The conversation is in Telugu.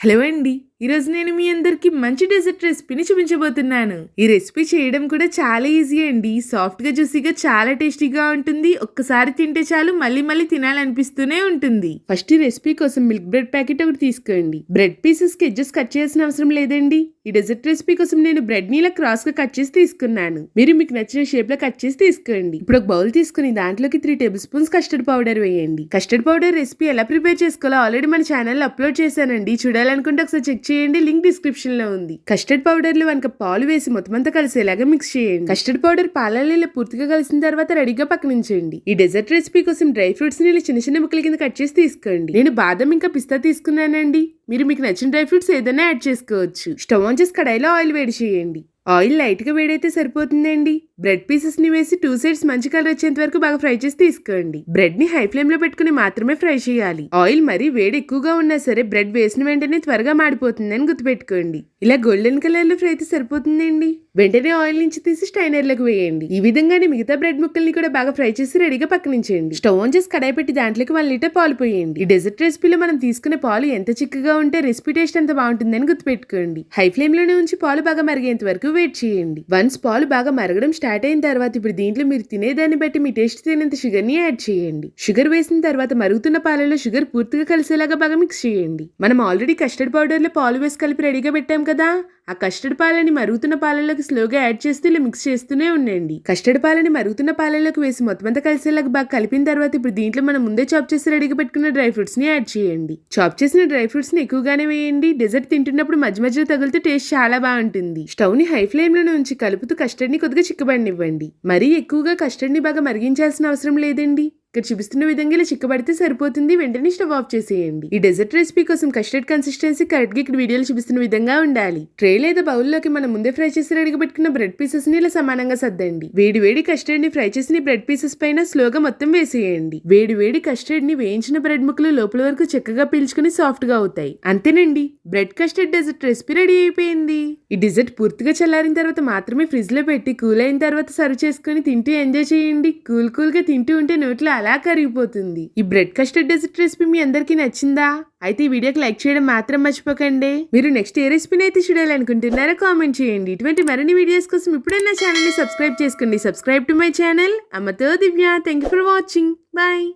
హలో అండి. ఈరోజు నేను మీ అందరికి మంచి డెజర్ట్ రెసిపీని చూపించబోతున్నాను. ఈ రెసిపీ చేయడం కూడా చాలా ఈజీ అండి. సాఫ్ట్గా జ్యూసీగా చాలా టేస్టీగా ఉంటుంది. ఒక్కసారి తింటే చాలు మళ్ళీ మళ్ళీ తినాలనిపిస్తూనే ఉంటుంది. ఫస్ట్ ఈ రెసిపీ కోసం మిల్క్ బ్రెడ్ ప్యాకెట్ ఒకటి తీసుకోండి. బ్రెడ్ పీసెస్కి ఎడ్జెస్ కట్ చేయాల్సిన అవసరం లేదండి. ఈ డెజర్ట్ రెసిపీ కోసం నేను బ్రెడ్ని ఇలా క్రాస్గా కట్ చేసి తీసుకున్నాను. మీరు మీకు నచ్చిన షేప్లో కట్ చేసి తీసుకోండి. ఇప్పుడు ఒక బౌల్ తీసుకుని దాంట్లోకి three tablespoons custard powder వేయండి. కస్టర్డ్ పౌడర్ రెసిపీ ఎలా ప్రిపేర్ చేసుకోవాలో ఆల్రెడీ మన ఛానల్ అప్లోడ్ చేశానండి. చూడాలనుకుంటే ఒకసారి చెక్ చేయండి. లింక్ డిస్క్రిప్షన్లో ఉంది. కస్టర్డ్ పౌడర్లో వనక పాలు వేసి మొత్తం అంతా కలిసేలాగా మిక్స్ చేయండి. కస్టర్డ్ పౌడర్ పాలలో ఇలా పూర్తిగా కలిసిన తర్వాత రెడీగా పక్కనించండి. ఈ డెజర్ట్ రెసిపీ కోసం డ్రై ఫ్రూట్స్ని ఇలా చిన్న చిన్న ముక్కల కింద కట్ చేసి తీసుకోండి. నేను బాదం ఇంకా పిస్తా తీసుకున్నానండి. మీరు మీకు నచ్చిన డ్రై ఫ్రూట్స్ ఏదైనా యాడ్ చేసుకోవచ్చు. స్టవ్ ఆన్ చేసి కడాయిలో ఆయిల్ వేడి చేయండి. ఆయిల్ లైట్గా వేడైతే సరిపోతుందండి. బ్రెడ్ పీసెస్ని వేసి టూ సైడ్స్ మంచి కలర్ వచ్చేంత వరకు బాగా ఫ్రై చేసి తీసుకోండి. బ్రెడ్ని హై ఫ్లేమ్లో పెట్టుకుని మాత్రమే ఫ్రై చేయాలి. ఆయిల్ మరీ వేడి ఎక్కువగా ఉన్నా సరే బ్రెడ్ వేసిన వెంటనే త్వరగా మాడిపోతుందని గుర్తుపెట్టుకోండి. ఇలా గోల్డెన్ కలర్లో ఫ్రై అయితే సరిపోతుందండి. వెంటనే ఆయిల్ నుంచి తీసి స్టైనర్లకు వేయండి. ఈ విధంగానే మిగతా బ్రెడ్ ముక్కల్ని కూడా బాగా ఫ్రై చేసి రెడీగా పక్కనించండి స్టవ్ ఆన్ చేసి కడాయి పెట్టి దాంట్లోకి వన్ లీటర్ పాలు పోయండి. ఈ డెజర్ట్ రెసిపీలో మనం తీసుకునే పాలు ఎంత చిక్కగా ఉంటే రెసిపీ టేస్ట్ అంత బాగుంటుందని గుర్తుపెట్టుకోండి. హై ఫ్లేమ్లోనే ఉంచి పాలు బాగా మరిగేంత వరకు వెయిట్ చేయండి. వన్స్ పాలు బాగా మరగడం స్టార్ట్ అయిన తర్వాత ఇప్పుడు దీంట్లో మీరు తినేదాన్ని బట్టి మీ టేస్ట్ తినేంత షుగర్ని యాడ్ చేయండి. షుగర్ వేసిన తర్వాత మరుగుతున్న పాలలో షుగర్ పూర్తిగా కలిసేలాగా బాగా మిక్స్ చేయండి. మనం ఆల్రెడీ కస్టర్డ్ పౌడర్లో పాలు వేసి కలిపి రెడీగా పెట్టాం కదా? ఆ కస్టర్డ్ పాలని మరుగుతున్న పాలలోకి స్లోగా యాడ్ చేస్తూ ఇలా మిక్స్ చేస్తూనే ఉండండి. కస్టర్డ్ పాలని మరుగుతున్న పాలలోకి వేసి మొత్తం అంతా కలిసేలాగా బాగా కలిపిన తర్వాత ఇప్పుడు దీంట్లో మనం ముందే చాప్ చేసి రెడీగా పెట్టుకున్న డ్రై ఫ్రూట్స్ని యాడ్ చేయండి. చాప్ చేసిన డ్రై ఫ్రూట్స్ని ఎక్కువగానే వేయండి. డెజర్ట్ తింటున్నప్పుడు మధ్య మధ్యలో తగులుతూ టేస్ట్ చాలా బాగుంటుంది. స్టవ్ని హై ఫ్లేమ్ ఉంచి కలుపుతూ కస్టర్డ్ని కొద్దిగా చిక్కబడినివ్వండి. మరీ ఎక్కువగా కస్టర్డ్ని బాగా మరిగించాల్సిన అవసరం లేదండి. ఇక్కడ చూపిస్తున్న విధంగా ఇలా చిక్కబడితే సరిపోతుంది. వెంటనే స్టవ్ ఆఫ్ చేసేయండి. ఈ డెజర్ట్ రెసిపీ కోసం కస్టర్డ్ కన్సిస్టెన్సీ కరెక్ట్గా ఇక్కడ వీడియోలో చూపిస్తున్న విధంగా ఉండాలి. ట్రే లేదా బౌల్లోకి మనం ముందే ఫ్రై చేసి రెడీగా పెట్టుకున్న బ్రెడ్ పీసెస్ని ఇలా సమానంగా సర్దండి. వేడి వేడి కస్టర్డ్ని ఫ్రై చేసిన బ్రెడ్ పీసెస్ పైన స్లోగా మొత్తం వేసేయండి. వేడి వేడి కస్టర్డ్ని వేయించిన బ్రెడ్ ముక్కలు లోపల వరకు చక్కగా పీల్చుకుని సాఫ్ట్గా అవుతాయి. అంతేనండి. Bread custard dessert recipe ready అయిపోయింది. ఈ డెజర్ట్ పూర్తిగా చల్లారిన తర్వాత మాత్రమే ఫ్రిడ్జ్లో పెట్టి కూల్ అయిన తర్వాత సర్వ్ చేసుకుని తింటూ ఎంజాయ్ చేయండి. కూల్ కూల్గా తింటూ ఉంటే నోట్లో అలా కరిగిపోతుంది. ఈ బ్రెడ్ కస్టర్డ్ డెజర్ట్ రెసిపీ మీ అందరికీ నచ్చిందా? అయితే ఈ వీడియోకి లైక్ చేయడం మాత్రం మర్చిపోకండి. మీరు నెక్స్ట్ ఏ రెసిపీని అయితే చూడాలనుకుంటున్నారో కామెంట్ చేయండి. ఇటువంటి మరిన్ని వీడియోస్ కోసం ఇప్పుడే నా ఛానల్ సబ్స్క్రైబ్ చేసుకోండి. Subscribe to my channel. అమ్మతో Divya. Thank you for watching bye